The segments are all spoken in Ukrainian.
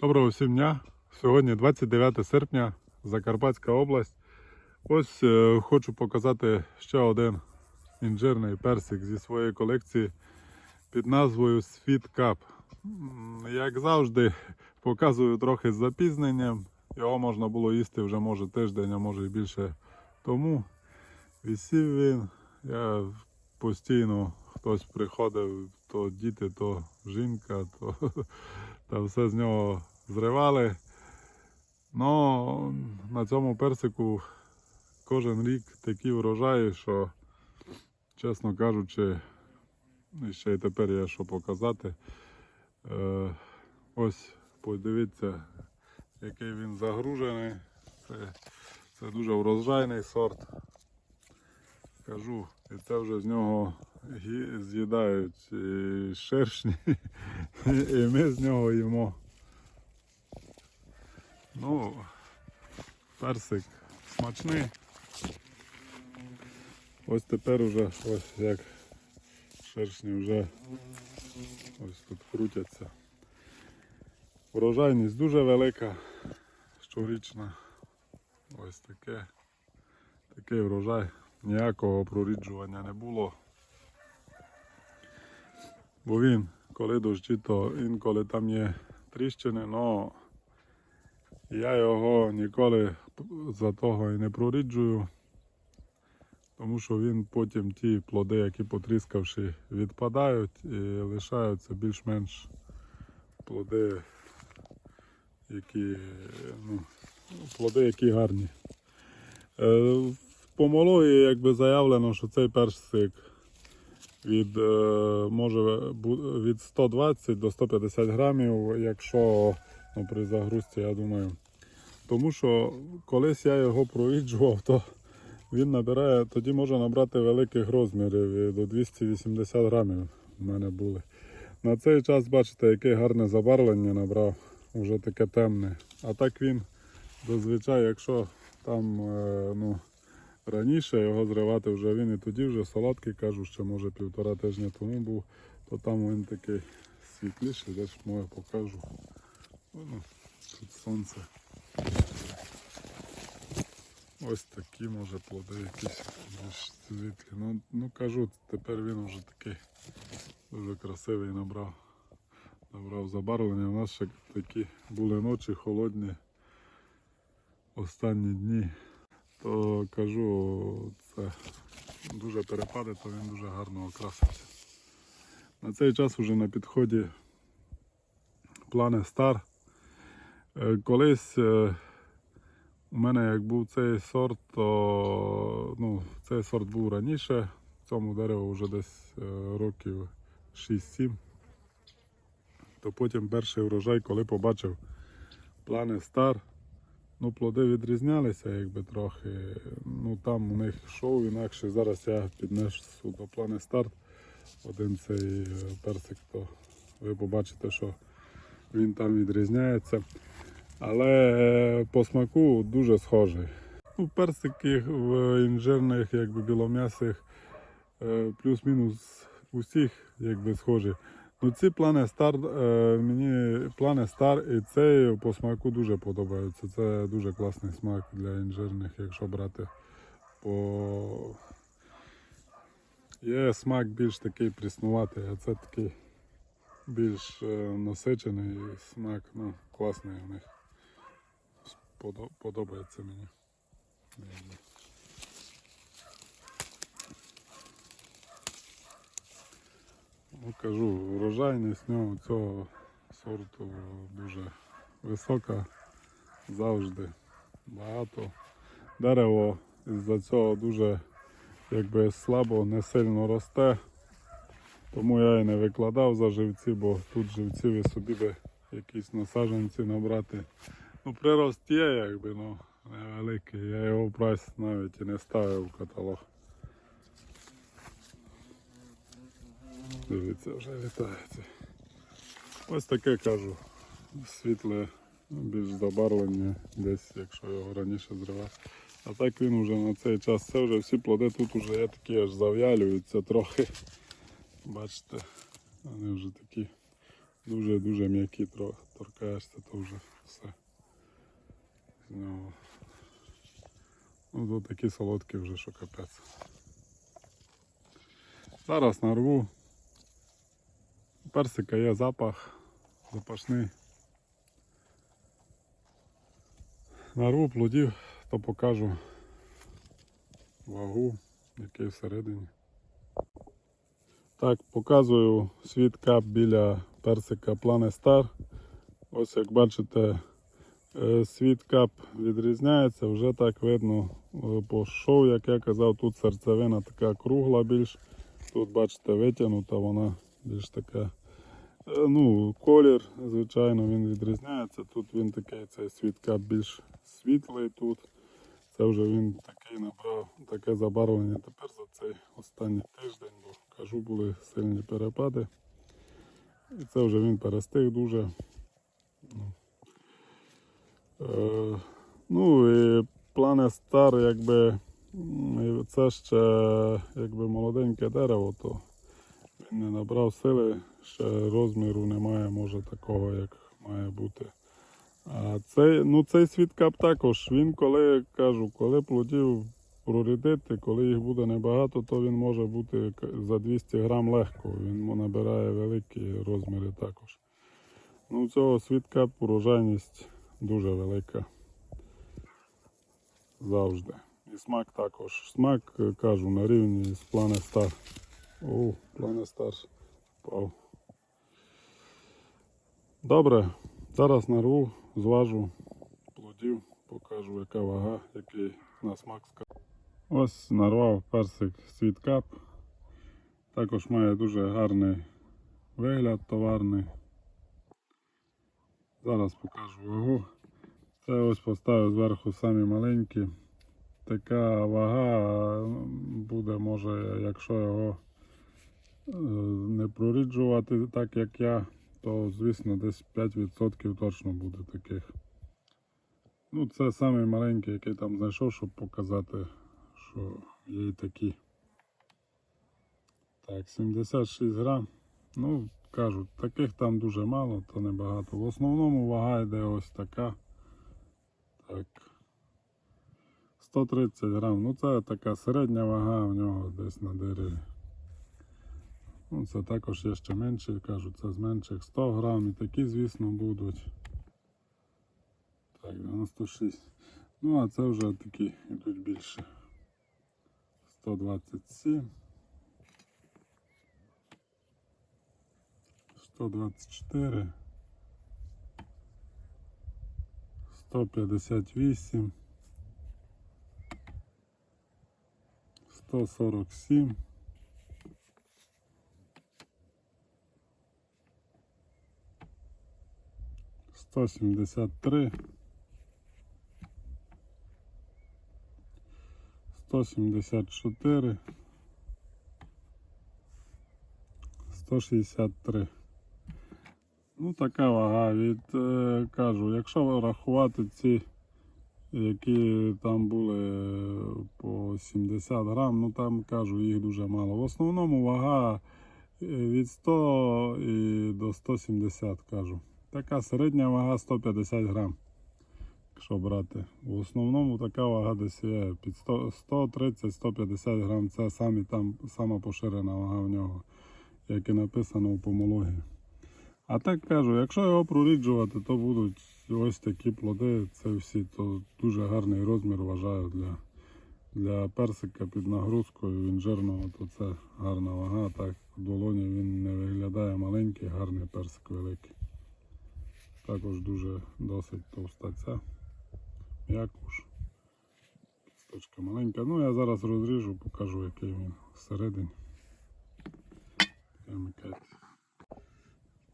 Доброго всім дня. Сьогодні 29 серпня, Закарпатська область. Ось е, хочу показати ще один інжирний персик зі своєї колекції під назвою Sweet Cup. Як завжди, показую трохи з запізненням. Його можна було їсти вже може тиждень, а може і більше тому. Вісів він. Я постійно хтось приходив, то діти, то жінка, то та все з нього зривали. Ну, на цьому персику кожен рік такі врожаї, що, чесно кажучи, ще й тепер є що показати. Е, ось подивіться, який він загружений. Це, це дуже врожайний сорт. Кажу, і це вже з нього з'їдають шершні, і ми з нього їмо. Ну, персик смачний. Ось тепер уже ось як шершні вже ось тут крутяться. Врожайність дуже велика, щорічна. Ось таке. Такий врожай. Ніякого проріджування не було. Бо він, коли дощі, то інколи там є тріщини, але я його ніколи за того і не проріджую, тому що він потім ті плоди, які потріскавши, відпадають і лишаються більш-менш плоди, які, ну, плоди, які гарні. В помології якби заявлено, що цей персик від, е, може від 120 до 150 грамів, якщо ну, при загрузці, я думаю. Тому що колись я його проїджував, то він набирає, тоді може набрати великих розмірів до 280 грамів в мене були. На цей час бачите, яке гарне забарвлення набрав, вже таке темне. А так він зазвичай, якщо там е, ну, раніше його зривати вже він і тоді вже солодкий, кажу, що може півтора тижня тому був, то там він такий світліший, десь може покажу. Ну, тут сонце. Ось такі може плоди якісь світлі. Ну, ну кажу, тепер він вже такий дуже красивий набрав. Набрав забарвлення. У нас ще такі були ночі холодні останні дні. То кажу, це дуже перепади, то він дуже гарно окрасився. На цей час вже на підході плани Star. Е, Колись е, у мене як був цей сорт, то ну, цей сорт був раніше. Цьому дереву вже десь е, років 6-7. То потім перший врожай, коли побачив плани Star, ну плоди відрізнялися якби трохи. Ну там у них шоу інакше. Зараз я піднесу до плани старт. Один цей е, персик, то ви побачите, що він там відрізняється. Але е, по смаку дуже схожий. Ну, персики в інжирних, якби білом'ясих, е, плюс-мінус усіх якби схожі. Ну ці плани стар, е, мені плани стар і цей по смаку дуже подобаються. Це дуже класний смак для інжирних, якщо брати. Бо є смак більш такий пріснуватий, а це такий більш е, насичений смак, ну, класний у них. Подобається мені. Ну, кажу, врожайність нього цього сорту дуже висока, завжди багато. Дерево із-за цього дуже якби слабо, не сильно росте. Тому я і не викладав за живці, бо тут живців і собі би якісь насадженці набрати. Ну, прирост є, якби, ну, невеликий. Я його прайс навіть і не ставив в каталог. Дивіться, вже літається. Ось таке кажу. Світле, більш забарвлення десь, якщо його раніше зривав. А так він вже на цей час. Це вже всі плоди тут вже є такі аж зав'ялюються трохи. Бачите, вони вже такі Дуже-дуже м'які тро- торкаєшся, то вже все. З нього. Ну, то такі солодкі вже, що капець. Зараз нарву. Персика є запах запашний. Нарву плодів, то покажу вагу, який всередині. Так, показую світ кап біля персика Planet Star. Ось як бачите, е, світ кап відрізняється, вже так видно е, по шоу, як я казав, тут серцевина така кругла більш. Тут бачите витягнута, вона більш така. Е, Ну, колір, звичайно, він відрізняється. Тут він такий цей світ кап більш світлий тут. Це вже він такий набрав таке забарвлення тепер за цей останній тиждень, бо кажу, були сильні перепади. І це вже він перестиг дуже. Ну, е, ну і плане стар, якби це ще якби молоденьке дерево, то він не набрав сили, ще розміру немає, може такого, як має бути. А цей, ну цей світкап також, він коли кажу, коли плодів прорядити, коли їх буде небагато, то він може бути за 200 грам легко. Він набирає великі розміри також. Ну, цього світкап урожайність дуже велика. Завжди. І смак також. Смак, кажу, на рівні з Planet Star. О, Star впав. Добре, зараз нарву, зважу плодів, покажу, яка вага, який на смак скаже. Ось нарвав персик світкап. Також має дуже гарний вигляд товарний. Зараз покажу вагу. Це ось поставив зверху самі маленькі. Така вага буде, може, якщо його е, не проріджувати так, як я, то звісно десь 5% точно буде таких. Ну, це самий маленький, який там знайшов, щоб показати, що є і такі. Так, 76 грам. Ну, кажуть, таких там дуже мало, то небагато. В основному вага йде ось така. Так. 130 грам. Ну це така середня вага в нього десь на дереві. Ну, це також є ще менше, кажуть, це з менших 100 грам і такі, звісно, будуть. Так, 96. Ну, а це вже такі йдуть більше. 127. 124. 158. 147. 173. 174. 163. Ну, така вага від, е, кажу, якщо рахувати ці, які там були е, по 70 грам, ну там кажу, їх дуже мало. В основному вага е, від 100 і до 170 кажу. Така середня вага 150 грам. Якщо брати. В основному така вага десь є під 130-150 грам. Це самі там, сама поширена вага в нього, як і написано у помології. А так кажу, якщо його проріджувати, то будуть ось такі плоди. Це всі то дуже гарний розмір вважаю для, для персика під нагрузкою інжирного, то це гарна вага. Так, в долоні він не виглядає маленький, гарний персик великий. Також дуже досить товста ця. М'якуш. Кісточка маленька. Ну я зараз розріжу, покажу, який він всередині.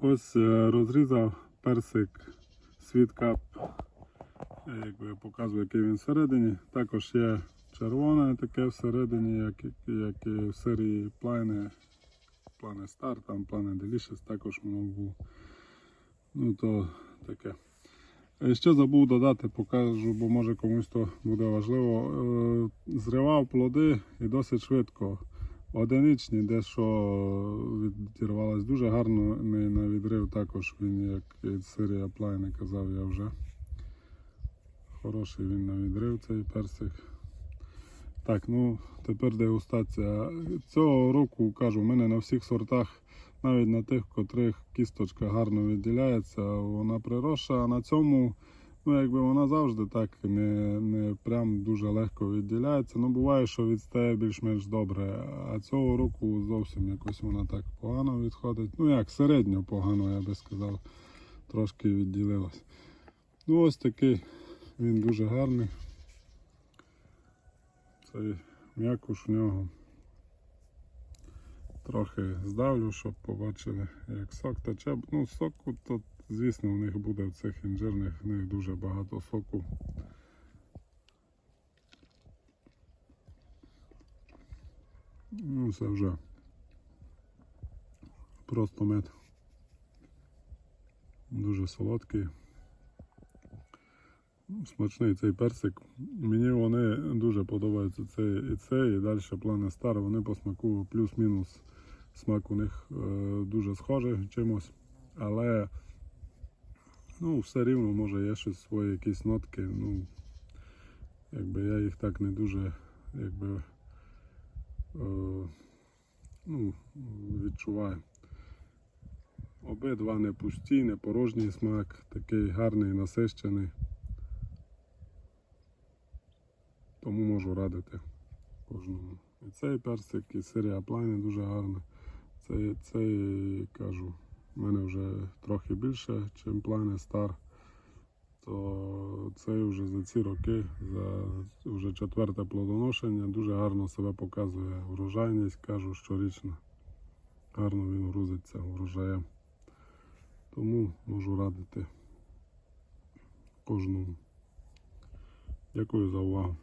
Ось е, розрізав персик світкап, якби показую, який він всередині. Також є червоне таке всередині, як, як і в серії Plane, Plane Star, там Plane Delicious також воно було. Ну то таке. Ще забув додати, покажу, бо може комусь то буде важливо. Е, Зривав плоди і досить швидко. одиничні, дещо відірвалось дуже гарно. Не на відрив також він, як від Сирія Плайне казав я вже. Хороший він на відрив цей персик. Так, ну тепер дегустація. Цього року кажу, в мене на всіх сортах, навіть на тих, котрих кісточка гарно відділяється, вона приросша, а на цьому, ну якби вона завжди так не, не прям дуже легко відділяється. Ну буває, що відстає більш-менш добре. А цього року зовсім якось вона так погано відходить. Ну як, середньо погано, я би сказав. Трошки відділилась. Ну ось такий, він дуже гарний. Цей м'якуш в нього. Трохи здавлю, щоб побачили, як сок тече. Ну, соку то, звісно, в них буде в цих інжирних, в них дуже багато соку. Ну, це вже просто мед. Дуже солодкий. Ну, Смачний цей персик. Мені вони дуже подобаються цей і цей, і далі плани Стар. Вони по смаку плюс-мінус смак у них е, дуже схожий чимось. Але ну, все рівно може є щось свої якісь нотки. Ну, якби я їх так не дуже якби, е, ну, відчуваю. Обидва не пусті, не порожній смак, такий гарний, насищений. Тому можу радити кожному. І цей персик, і серія плани дуже гарна. Цей, цей кажу, в мене вже трохи більше, ніж плани стар. То цей вже за ці роки, за вже четверте плодоношення, дуже гарно себе показує врожайність, кажу, щорічно. Гарно він грузиться врожаєм. Тому можу радити кожному. Дякую за увагу.